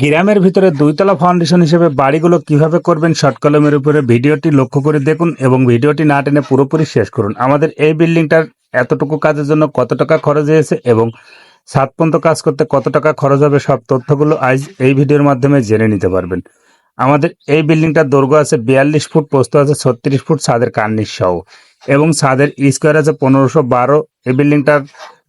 গ্রামের ভিতরে দুইতলা ফাউন্ডেশন হিসেবে বাড়িগুলো কীভাবে করবেন শর্ট কলমের উপরে ভিডিওটি লক্ষ্য করে দেখুন এবং ভিডিওটি না টেনে পুরোপুরি শেষ করুন। আমাদের এই বিল্ডিংটার এতটুকু কাজের জন্য কত টাকা খরচ হয়েছে এবং সাত পর্যন্ত কাজ করতে কত টাকা খরচ হবে সব তথ্যগুলো আজ এই ভিডিওর মাধ্যমে জেনে নিতে পারবেন। আমাদের এই বিল্ডিংটার দৈর্ঘ্য আছে বিয়াল্লিশ ফুট পোস্ত আছে ছত্রিশ ফুট, ছাদের কার্নিশ সহ এবং ছাদের স্কোয়ার আছে পনেরোশো বারো। এই বিল্ডিংটার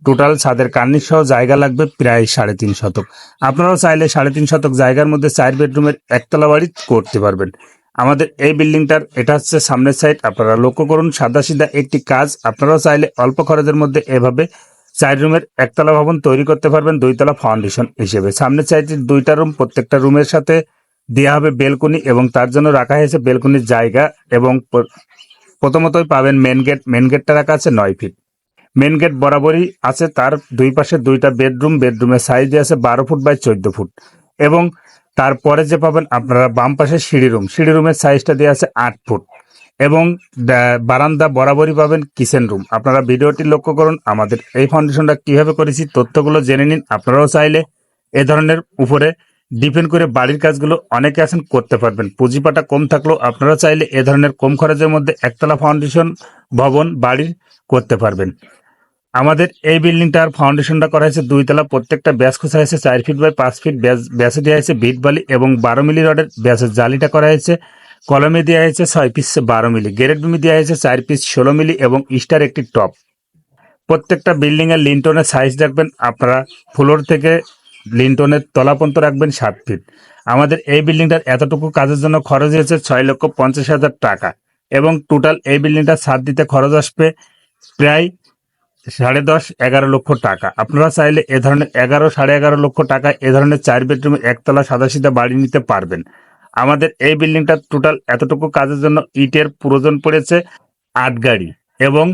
টোটাল ছাদের কার্নিশ সহ জায়গা লাগবে প্রায় সাড়ে তিন শতক। আপনারাও চাইলে সাড়ে তিন শতক জায়গার মধ্যে চার বেডরুমের একতলা বাড়ি করতে পারবেন। আমাদের এই বিল্ডিংটার, এটা হচ্ছে সামনের সাইড আপনারা লক্ষ্য করুন, সাদা সিধা একটি কাজ। আপনারাও চাইলে অল্প খরচের মধ্যে এভাবে চার রুমের একতলা ভবন তৈরি করতে পারবেন, দুইতলা ফাউন্ডেশন হিসেবে। সামনের সাইডের দুইটা রুম প্রত্যেকটা রুমের সাথে দেওয়া হবে বেলকনি এবং তার জন্য রাখা হয়েছে বেলকনির জায়গা এবং প্রথমতই পাবেন মেন গেট মেন গেটটা রাখা আছে নয় ফিট মেন গেট বরাবরই আছে, তার দুই পাশে দুইটা বেডরুম বেডরুমের সাইজ আছে বারো ফুট বাই চোদ্দ ফুট। এবং তারপরে যে পাবেন আপনারা বাম পাশে সিঁড়ি রুম সিঁড়ি রুমের সাইজটা দিয়ে আছে আট ফুট। এবং বারান্দা বরাবরই পাবেন কিচেন রুম আপনারা ভিডিওটি লক্ষ্য করুন, আমাদের এই ফাউন্ডেশনটা কীভাবে করেছি, তথ্যগুলো জেনে নিন। আপনারাও চাইলে এ ধরনের উপরে ডিপেন্ড করে বাড়ির কাজগুলো অনেকে আছেন করতে পারবেন। পুঁজিপাটা কম থাকলেও আপনারা চাইলে এ ধরনের কম খরচের মধ্যে একতলা ফাউন্ডেশন ভবন, বাড়ির করতে পারবেন। আমাদের এই বিল্ডিংটার ফাউন্ডেশনটা করা হয়েছে দুইতলা প্রত্যেকটা ব্যাস খোঁচা হয়েছে চার ফিট বাই পাঁচ ফিট ব্যাস ব্যাসে দেওয়া হয়েছে বিট বালি এবং বারো মিলি রডের ব্যাসের জালিটা করা হয়েছে। কলমে দেওয়া হয়েছে ছয় পিস বারো মিলি গ্রেড বিমি দেওয়া হয়েছে চার পিস ষোলো মিলি এবং স্টার একটি টপ প্রত্যেকটা বিল্ডিং এর লিন্টনের সাইজ রাখবেন আপনারা ফ্লোর থেকে লিন্টনের তলাপন্ত রাখবেন সাত ফিট আমাদের এই বিল্ডিংটার এতটুকু কাজের জন্য খরচ হয়েছে ছয় লক্ষ পঞ্চাশ হাজার টাকা এবং টোটাল এই বিল্ডিংটা ছাদ দিতে খরচ আসবে প্রায় সাড়ে দশ, এগারো লক্ষ টাকা। আপনারা চাইলে এ ধরনের এগারো, সাড়ে এগারো লক্ষ টাকা এ ধরনের চার বেডরুমে একতলা সাদা সিধা বাড়ি নিতে পারবেন। আমাদের এই বিল্ডিংটা টোটাল এতটুকু কাজের জন্য ইটের প্রয়োজন পড়েছে, আট গাড়ি। এবং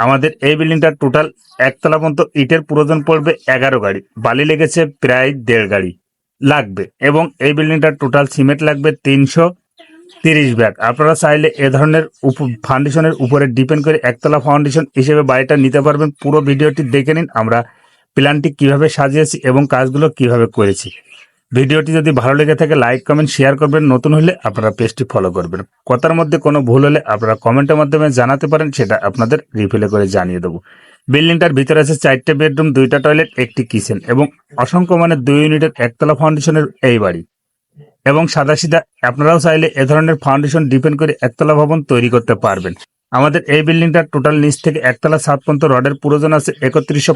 আমাদের এই বিল্ডিংটার টোটাল একতলা পর্যন্ত ইটের প্রয়োজন পড়বে এগারো গাড়ি। বালি লেগেছে প্রায় দেড় গাড়ি লাগবে। এবং এই বিল্ডিংটার টোটাল সিমেন্ট লাগবে তিনশো তিরিশ ব্যাগ। আপনারা চাইলে এ ধরনের ফাউন্ডেশনের উপরে ডিপেন্ড করে একতলা ফাউন্ডেশন হিসেবে বাড়িটা নিতে পারবেন। পুরো ভিডিওটি দেখে নিন, আমরা প্ল্যানটি কীভাবে সাজিয়েছি এবং কাজগুলো কীভাবে করেছি। ভিডিওটি যদি ভালো লেগে থাকে লাইক কমেন্ট শেয়ার করবেন। নতুন হলে আপনারা পেজটি ফলো করবেন। কথার মধ্যে কোনো ভুল হলে আপনারা কমেন্টের মাধ্যমে জানাতে পারেন, সেটা আপনাদের রিফিলে করে জানিয়ে দেবো। বিল্ডিংটার ভিতরে আছে চারটে বেডরুম দুইটা টয়লেট একটি কিচেন এবং অসংখ্য মানে দুই ইউনিটের একতলা ফাউন্ডেশনের এই বাড়ি। এবং সাদা সাদাসিধা, আপনারাও চাইলে এ ধরনের ফাউন্ডেশন ডিপেন্ড করে একতলা ভবন তৈরি করতে পারবেন। আমাদের এই বিল্ডিংটা টোটাল নিচ থেকে একতলা সাত পর্যন্ত রডের প্রয়োজন আছে একত্রিশশো